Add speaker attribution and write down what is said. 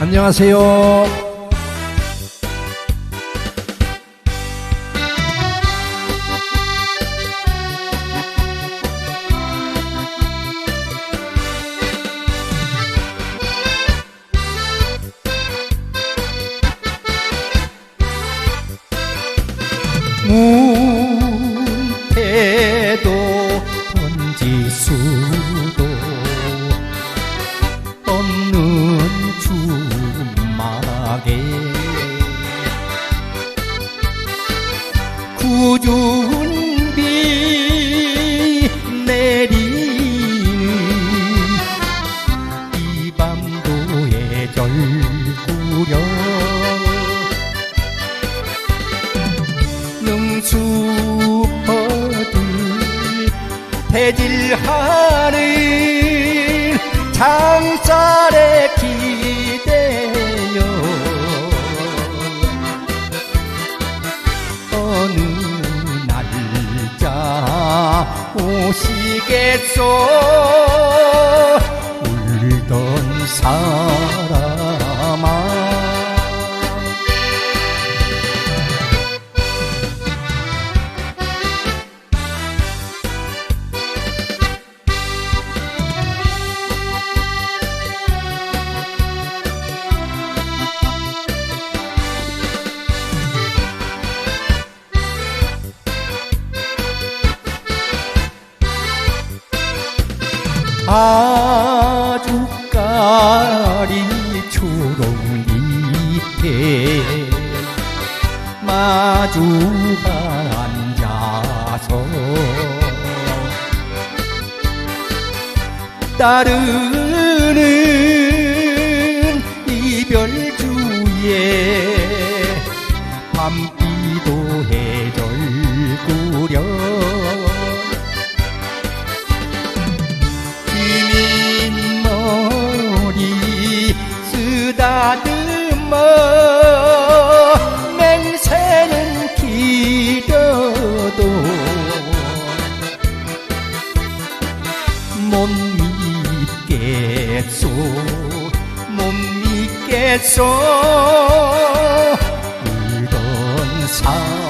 Speaker 1: 안녕하세요.
Speaker 2: 문패도 던질 수도 구준비 내리는 이 밤도의 절구려. 능수퍼들 대질하는 장살에 날짜 오시겠소 아주까리 초롱잎에 마주가 앉아서 따르는 이별주에 밤 뭐 맹세는 길어도 못 믿겠소 못 믿겠소. 울던 사